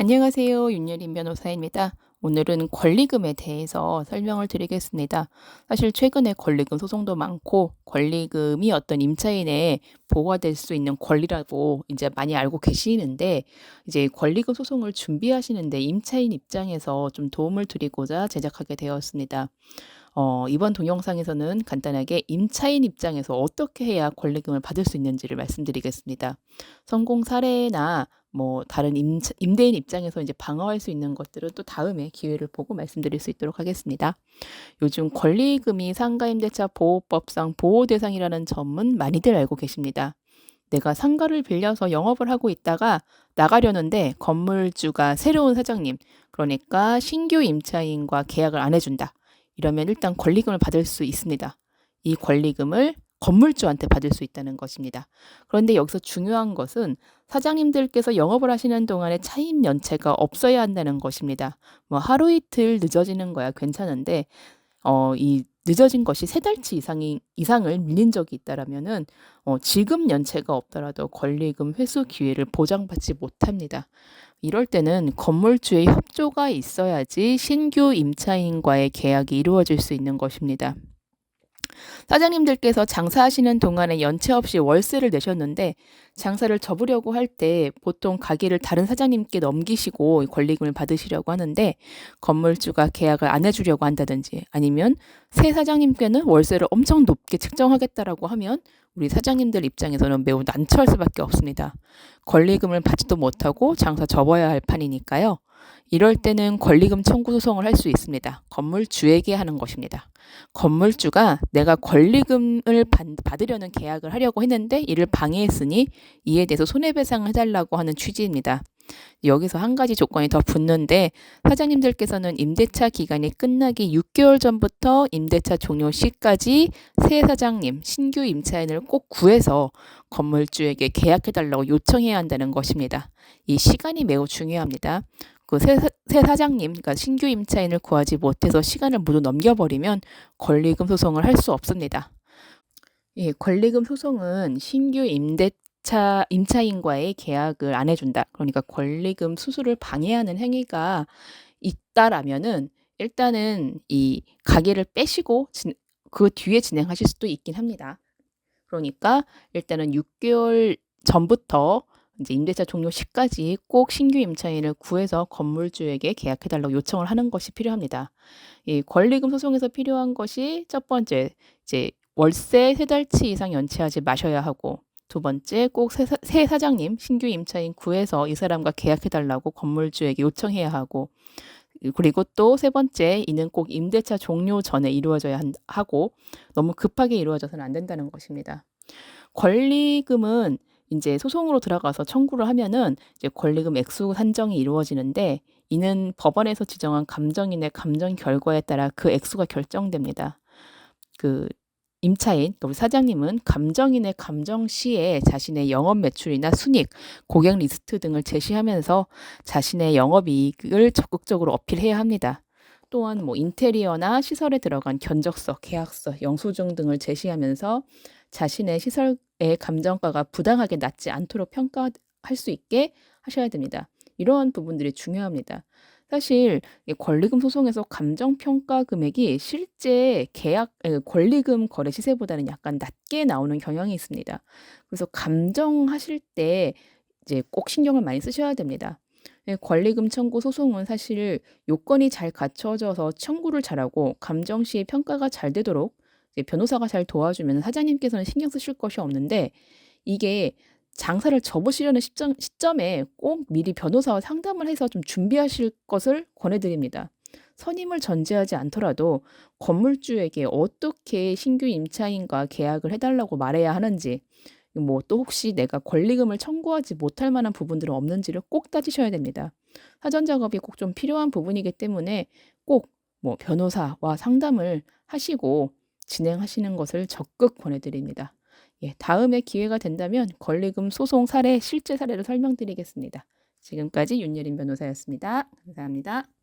안녕하세요. 윤여린 변호사입니다. 오늘은 권리금에 대해서 설명을 드리겠습니다. 사실 최근에 권리금 소송도 많고 권리금이 어떤 임차인의 보호가 될 수 있는 권리라고 이제 많이 알고 계시는데 이제 권리금 소송을 준비하시는데 임차인 입장에서 좀 도움을 드리고자 제작하게 되었습니다. 어, 이번 동영상에서는 간단하게 임차인 입장에서 어떻게 해야 권리금을 받을 수 있는지를 말씀드리겠습니다. 성공 사례나 뭐 다른 임, 임대인 입장에서 이제 방어할 수 있는 것들은 또 다음에 기회를 보고 말씀드릴 수 있도록 하겠습니다. 요즘 권리금이 상가임대차 보호법상 보호 대상이라는 점은 많이들 알고 계십니다. 내가 상가를 빌려서 영업을 하고 있다가 나가려는데 건물주가 새로운 사장님, 그러니까 신규 임차인과 계약을 안 해준다. 이러면 일단 권리금을 받을 수 있습니다. 이 권리금을 건물주한테 받을 수 있다는 것입니다. 그런데 여기서 중요한 것은 사장님들께서 영업을 하시는 동안에 차임 연체가 없어야 한다는 것입니다. 뭐 하루 이틀 늦어지는 거야 괜찮은데 어, 이 늦어진 것이 세 달치 이상이, 이상을 밀린 적이 있다라면은 어, 지금 연체가 없더라도 권리금 회수 기회를 보장받지 못합니다. 이럴 때는 건물주의 협조가 있어야지 신규 임차인과의 계약이 이루어질 수 있는 것입니다. 사장님들께서 장사하시는 동안에 연체 없이 월세를 내셨는데 장사를 접으려고 할 때 보통 가게를 다른 사장님께 넘기시고 권리금을 받으시려고 하는데 건물주가 계약을 안 해주려고 한다든지 아니면 새 사장님께는 월세를 엄청 높게 책정하겠다라고 하면 우리 사장님들 입장에서는 매우 난처할 수밖에 없습니다. 권리금을 받지도 못하고 장사 접어야 할 판이니까요. 이럴 때는 권리금 청구 소송을 할 수 있습니다. 건물주에게 하는 것입니다. 건물주가 내가 권리금을 받으려는 계약을 하려고 했는데 이를 방해했으니 이에 대해서 손해배상을 해달라고 하는 취지입니다. 여기서 한 가지 조건이 더 붙는데 사장님들께서는 임대차 기간이 끝나기 6개월 전부터 임대차 종료 시까지 새 사장님, 신규 임차인을 꼭 구해서 건물주에게 계약해달라고 요청해야 한다는 것입니다. 이 시간이 매우 중요합니다. 그새 새 사장님, 그러니까 신규 임차인을 구하지 못해서 시간을 모두 넘겨버리면 권리금 소송을 할 수 없습니다. 예, 권리금 소송은 신규 임대차 임차인과의 계약을 안 해준다. 그러니까 권리금 수수를 방해하는 행위가 있다라면은 일단은 이 가게를 빼시고 진, 그 뒤에 진행하실 수도 있긴 합니다. 그러니까 일단은 6개월 전부터 이제 임대차 종료 시까지 꼭 신규 임차인을 구해서 건물주에게 계약해달라고 요청을 하는 것이 필요합니다. 이 권리금 소송에서 필요한 것이 첫 번째, 이제 월세 세 달치 이상 연체하지 마셔야 하고 두 번째, 꼭 새, 새 사장님, 신규 임차인 구해서 이 사람과 계약해달라고 건물주에게 요청해야 하고 그리고 또 세 번째, 이는 꼭 임대차 종료 전에 이루어져야 하고 너무 급하게 이루어져서는 안 된다는 것입니다. 권리금은 이제 소송으로 들어가서 청구를 하면은 이제 권리금 액수 산정이 이루어지는데 이는 법원에서 지정한 감정인의 감정 결과에 따라 그 액수가 결정됩니다. 그 임차인, 그러니까 우리 사장님은 감정인의 감정 시에 자신의 영업 매출이나 순익, 고객 리스트 등을 제시하면서 자신의 영업 이익을 적극적으로 어필해야 합니다. 또한 뭐 인테리어나 시설에 들어간 견적서, 계약서, 영수증 등을 제시하면서 자신의 시설의 감정가가 부당하게 낮지 않도록 평가할 수 있게 하셔야 됩니다. 이러한 부분들이 중요합니다. 사실 권리금 소송에서 감정 평가 금액이 실제 계약 권리금 거래 시세보다는 약간 낮게 나오는 경향이 있습니다. 그래서 감정하실 때 이제 꼭 신경을 많이 쓰셔야 됩니다. 권리금 청구 소송은 사실 요건이 잘 갖춰져서 청구를 잘하고 감정 시의 평가가 잘 되도록 변호사가 잘 도와주면 사장님께서는 신경 쓰실 것이 없는데 이게 장사를 접으시려는 시점, 시점에 꼭 미리 변호사와 상담을 해서 좀 준비하실 것을 권해드립니다. 선임을 전제하지 않더라도 건물주에게 어떻게 신규 임차인과 계약을 해달라고 말해야 하는지, 뭐 또 혹시 내가 권리금을 청구하지 못할 만한 부분들은 없는지를 꼭 따지셔야 됩니다. 사전 작업이 꼭 좀 필요한 부분이기 때문에 꼭 뭐 변호사와 상담을 하시고 진행하시는 것을 적극 권해드립니다. 예, 다음에 기회가 된다면 권리금 소송 사례 실제 사례를 설명드리겠습니다. 지금까지 윤예린 변호사였습니다. 감사합니다.